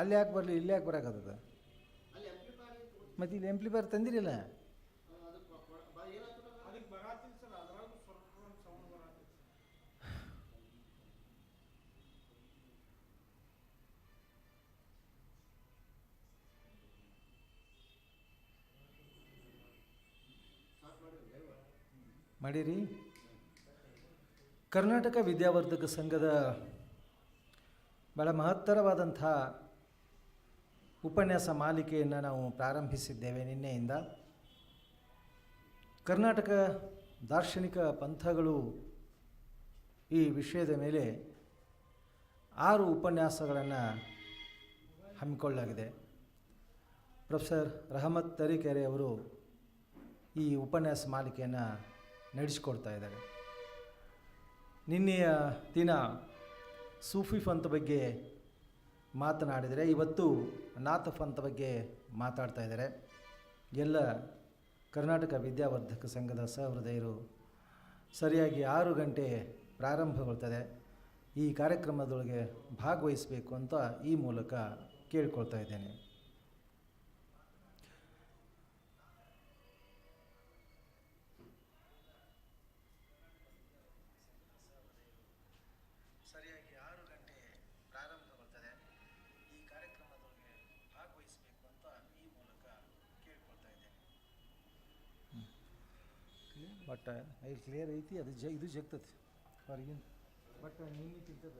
ಅಲ್ಲಿ ಯಾಕೆ ಬರಲಿ, ಇಲ್ಲಿ ಯಾಕೆ ಬರಕತ್ತದ ಮತ್ತು ಇಲ್ಲಿ ಎಂಪ್ಲಿಫೈರ್ ತಂದಿರಿಲ್ಲ ಮಾಡಿರಿ. ಕರ್ನಾಟಕ ವಿದ್ಯಾವರ್ಧಕ ಸಂಘದ ಭಾಳ ಮಹತ್ತರವಾದಂಥ ಉಪನ್ಯಾಸ ಮಾಲಿಕೆಯನ್ನು ನಾವು ಪ್ರಾರಂಭಿಸಿದ್ದೇವೆ ನಿನ್ನೆಯಿಂದ. ಕರ್ನಾಟಕ ದಾರ್ಶನಿಕ ಪಂಥಗಳು ಈ ವಿಷಯದ ಮೇಲೆ ಆರು ಉಪನ್ಯಾಸಗಳನ್ನು ಹಮ್ಮಿಕೊಳ್ಳಲಾಗಿದೆ. ಪ್ರೊಫೆಸರ್ ರಹಮತ್ ತರೀಕೆರೆ ಅವರು ಈ ಉಪನ್ಯಾಸ ಮಾಲಿಕೆಯನ್ನು ನಡೆಸಿಕೊಡ್ತಾ ಇದ್ದಾರೆ. ನಿನ್ನೆಯ ದಿನ ಸೂಫಿ ಪಂಥ ಬಗ್ಗೆ ಮಾತನಾಡಿದರೆ ಇವತ್ತು ನಾಥ ಪಂತ್ ಬಗ್ಗೆ ಮಾತಾಡ್ತಾ ಇದ್ದಾರೆ. ಎಲ್ಲ ಕರ್ನಾಟಕ ವಿದ್ಯಾವರ್ಧಕ ಸಂಘದ ಸಹೃದಯರು ಸರಿಯಾಗಿ ಆರು ಗಂಟೆ ಪ್ರಾರಂಭಗೊಳ್ತದೆ. ಈ ಕಾರ್ಯಕ್ರಮದೊಳಗೆ ಭಾಗವಹಿಸಬೇಕು ಅಂತ ಈ ಮೂಲಕ ಕೇಳ್ಕೊಳ್ತಾ ಇದ್ದೇನೆ ಸರಿಯಾಗಿ ಆರು ಗಂಟೆ ಪ್ರಾರಂಭಗೊಳ್ತದೆ ಈ ಕಾರ್ಯಕ್ರಮದೊಳಗೆ ಭಾಗವಹಿಸಬೇಕು ಅಂತ ಈ ಮೂಲಕ ಕೇಳ್ಕೊಳ್ತಾ ಇದ್ದೇನೆ ಬಟ್ ಐ ಕ್ಲಿಯರ್ ಐತಿ ಅದು ಜ ಇದು ಜಗ್ತತಿ ಹೊರಗಿನ ಬಟ್ ನಿನ್ನೆ ಬೆಟರ್